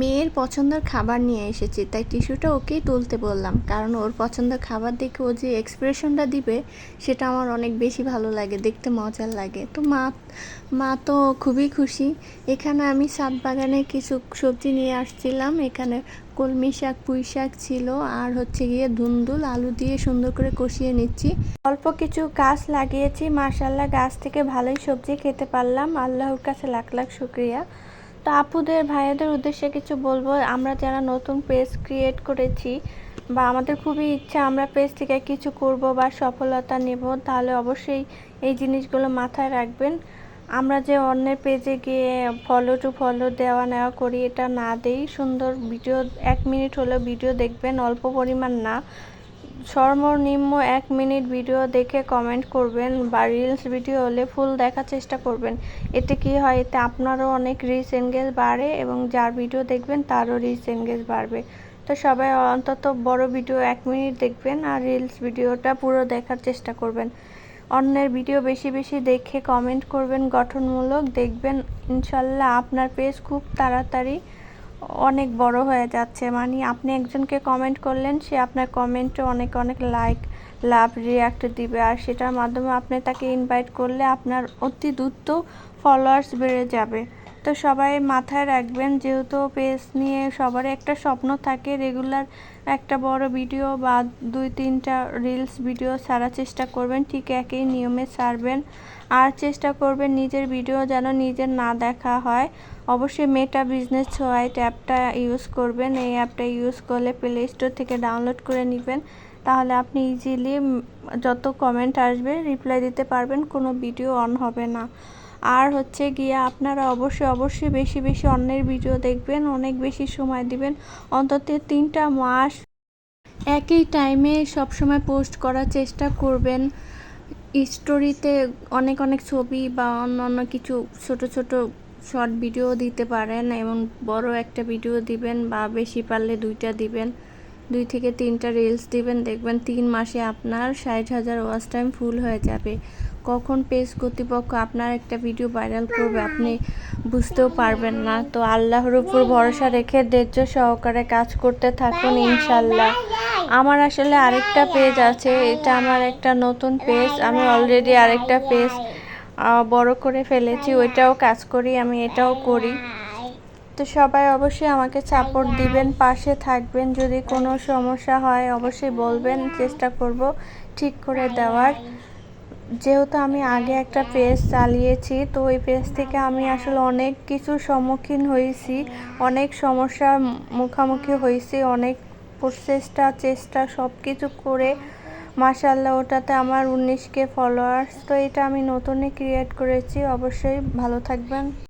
মেয়ের পছন্দের খাবার নিয়ে এসেছি, তাই টিস্যুটা ওকেই তুলতে বললাম। কারণ ওর পছন্দের খাবার দেখে ও যে এক্সপ্রেশনটা দিবে, সেটা আমার অনেক বেশি ভালো লাগে, দেখতে মজার লাগে। তো মা মা তো খুবই খুশি। এখানে আমি সাত বাগানে কিছু সবজি নিয়ে আসছিলাম। এখানে কলমি শাক, পুঁই শাক ছিল, আর হচ্ছে গিয়ে ধুন্দুল, আলু দিয়ে সুন্দর করে কষিয়ে নিচ্ছি। অল্প কিছু গাছ লাগিয়েছি মার্শাল্লাহ গাছ থেকে ভালোই সবজি খেতে পারলাম। আল্লাহর কাছে লাখ লাখ শুক্রিয়া। তো আপুদের, ভাইয়াদের উদ্দেশ্যে কিছু বলব। আমরা যারা নতুন পেজ ক্রিয়েট করেছি বা আমাদের খুবই ইচ্ছা আমরা পেজ থেকে কিছু করব বা সফলতা নেব, তাহলে অবশ্যই এই জিনিসগুলো মাথায় রাখবেন। আমরা যে অন্যের পেজে গিয়ে ফলো টু ফলো দেওয়া নেওয়া করি, এটা না দেই। সুন্দর ভিডিও এক মিনিট হলেও ভিডিও দেখবেন, অল্প পরিমাণ না। সর্বনিম্ন এক মিনিট ভিডিও দেখে কমেন্ট করবেন বা রিলস ভিডিও হলে ফুল দেখার চেষ্টা করবেন। এতে কি হয়? এতে আপনারও অনেক রিচ এনগেজ বাড়ে এবং যার ভিডিও দেখবেন তারও রিচ এনগেজ বাড়বে। তো সবাই অন্তত বড় ভিডিও এক মিনিট দেখবেন আর রিলস ভিডিওটা পুরো দেখার চেষ্টা করবেন। অন্যের ভিডিও বেশি বেশি দেখে কমেন্ট করবেন গঠনমূলক। দেখবেন ইনশাল্লাহ আপনার পেজ খুব তাড়াতাড়ি অনেক বড় হয়ে যাচ্ছে। মানে আপনি একজনকে কমেন্ট করলেন, সে আপনার কমেন্টে অনেক অনেক লাইক লাভ রিয়াক্ট দিবে। আর সেটার মাধ্যমে আপনি তাকে ইনভাইট করলে আপনার অতি দ্রুত ফলোয়ার্স বেড়ে যাবে। তো সবাই মাথায় রাখবেন, যেহেতু পেজ নিয়ে সবারই একটা স্বপ্ন থাকে, রেগুলার একটা বড় ভিডিও বা দুই তিনটা রিলস ভিডিও ছাড়ার চেষ্টা করবেন, ঠিক একই নিয়মে ছাড়বেন। আর চেষ্টা করবেন নিজের ভিডিও যেন নিজের না দেখা হয়। অবশ্যই মেটা বিজনেস ছোয়াইট অ্যাপটা ইউজ করবেন, এই অ্যাপটা ইউজ করলে প্লে স্টোর থেকে ডাউনলোড করে নেবেন। তাহলে আপনি ইজিলি যত কমেন্ট আসবে রিপ্লাই দিতে পারবেন, কোনো ভিডিও অন হবে না। আর হচ্ছে গিয়ে আপনারা অবশ্যই অবশ্যই বেশি বেশি অন্যের ভিডিও দেখবেন, অনেক বেশি সময় দিবেন, অন্তত তিনটা মাস একই টাইমে সবসময় পোস্ট করার চেষ্টা করবেন। স্টোরিতে অনেক অনেক ছবি বা অন্য অন্য কিছু ছোট ছোট শর্ট ভিডিও দিতে পারেন এবং বড় একটা ভিডিও দিবেন বা বেশি পারলে দুইটা দিবেন। দুই থেকে তিনটা রিলস দিবেন, দেখবেন তিন মাসে আপনার ষাট হাজার ওয়াচ টাইম ফুল হয়ে যাবে। কখন পেজ কর্তৃপক্ষ আপনার একটা ভিডিও ভাইরাল করবে আপনি বুঝতেও পারবেন না। তো আল্লাহর উপর ভরসা রেখে ধৈর্য সহকারে কাজ করতে থাকুন ইনশাল্লাহ আমার আসলে আরেকটা পেজ আছে, এটা আমার একটা নতুন পেজ আমি অলরেডি আরেকটা পেজ বড় করে ফেলেছি, ওইটাও কাজ করি, আমি এটাও করি। তো সবাই অবশ্যই আমাকে সাপোর্ট দিবেন পাশে থাকবেন। যদি কোনো সমস্যা হয় অবশ্যই বলবেন চেষ্টা করব ঠিক করে দেওয়ার। যেহেতু আমি আগে একটা পেজ চালিয়েছি তো ওই পেজ থেকে আমি আসলে অনেক কিছুর সম্মুখীন হয়েছি। অনেক সমস্যার মুখোমুখি হয়েছি অনেক প্রচেষ্টা চেষ্টা সব কিছু করে। মাসাল্লাহ ওটাতে আমার উনিশকে ফলোয়ার্স তো এটা আমি নতুনই ক্রিয়েট করেছি। অবশ্যই ভালো থাকবেন।